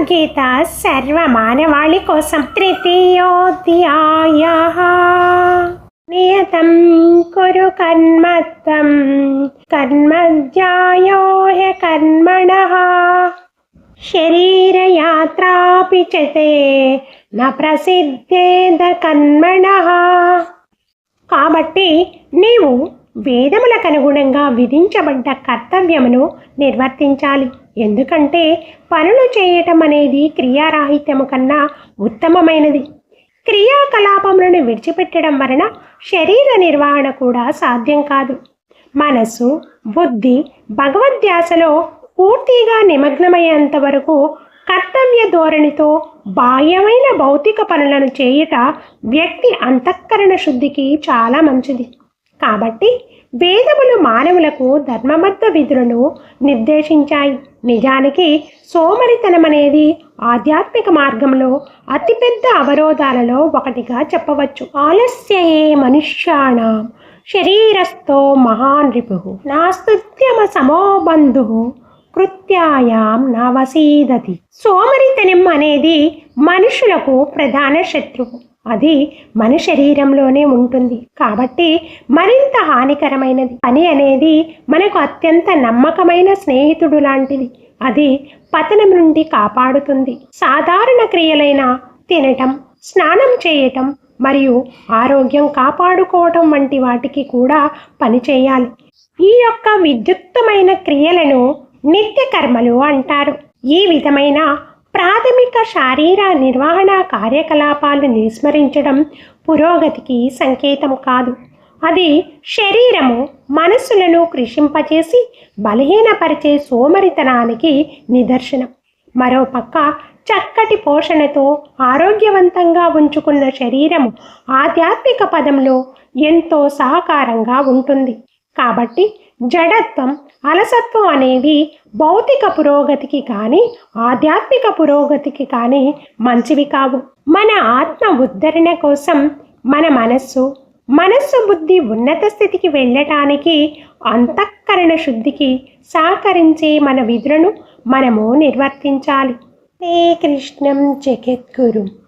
భగవద్గీత సర్వ మానవాళి కోసం తృతీయోధ్యాయ. నియతం కురు కర్మత్వం కర్మధ్యాయో కర్మణ. శరీరయాత్రాపి చతే తే న ప్రసిద్ధేద కర్మణ. కాబట్టి నీవు వేదములకు అనుగుణంగా విధించబడ్డ కర్తవ్యమును నిర్వర్తించాలి. ఎందుకంటే పనులు చేయటం అనేది క్రియారాహిత్యము కన్నా ఉత్తమమైనది. క్రియాకలాపములను విడిచిపెట్టడం వలన శరీర నిర్వహణ కూడా సాధ్యం కాదు. మనసు బుద్ధి భగవద్ధ్యాసలో పూర్తిగా నిమగ్నమయ్యేంత వరకు కర్తవ్య ధోరణితో బాహ్యమైన భౌతిక పనులను చేయుట వ్యక్తి అంతఃకరణ శుద్ధికి చాలా మంచిది. కాబట్టి వేదములు మానవులకు ధర్మబద్ధ విధులను నిర్దేశించాయి. నిజానికి సోమరితనం అనేది ఆధ్యాత్మిక మార్గంలో అతిపెద్ద అవరోధాలలో ఒకటిగా చెప్పవచ్చు. ఆలస్యయే మనుష్యాణం. శరీరస్థో మహాన్ రిపు. నాస్తుత్యమ సమోబంధు కృత్యాయాం నవసీదతి. సోమరితనం అనేది మనుషులకు ప్రధాన శత్రువు. అది మన శరీరంలోనే ఉంటుంది. కాబట్టి మరింత హానికరమైనది. పని అనేది మనకు అత్యంత నమ్మకమైన స్నేహితుడు లాంటిది. అది పతనం నుండి కాపాడుతుంది. సాధారణ క్రియలైన తినటం స్నానం చేయటం మరియు ఆరోగ్యం కాపాడుకోవటం వంటి వాటికి కూడా పని చేయాలి. ఈ యొక్క విద్యుక్తమైన క్రియలను నిత్యకర్మలు అంటారు. ఈ విధమైన ప్రాథమిక శారీర నిర్వహణ కార్యకలాపాలు నిస్మరించడం పురోగతికి సంకేతం కాదు. అది శరీరము మనస్సులను కృషింపచేసి బలహీనపరిచే సోమరితనానికి నిదర్శనం. మరోపక్క చక్కటి పోషణతో ఆరోగ్యవంతంగా ఉంచుకున్న శరీరము ఆధ్యాత్మిక పదంలో ఎంతో సహకారంగా ఉంటుంది. కాబట్టి జడత్వం అలసత్వం అనేవి భౌతిక పురోగతికి కానీ ఆధ్యాత్మిక పురోగతికి కానీ మంచివి కావు. మన ఆత్మ ఉద్ధరణ కోసం మన మనస్సు మనస్సు బుద్ధి ఉన్నత స్థితికి వెళ్ళటానికి అంతఃకరణ శుద్ధికి సహకరించే మన విధులను మనము నిర్వర్తించాలి. శ్రీకృష్ణం జగద్గురు.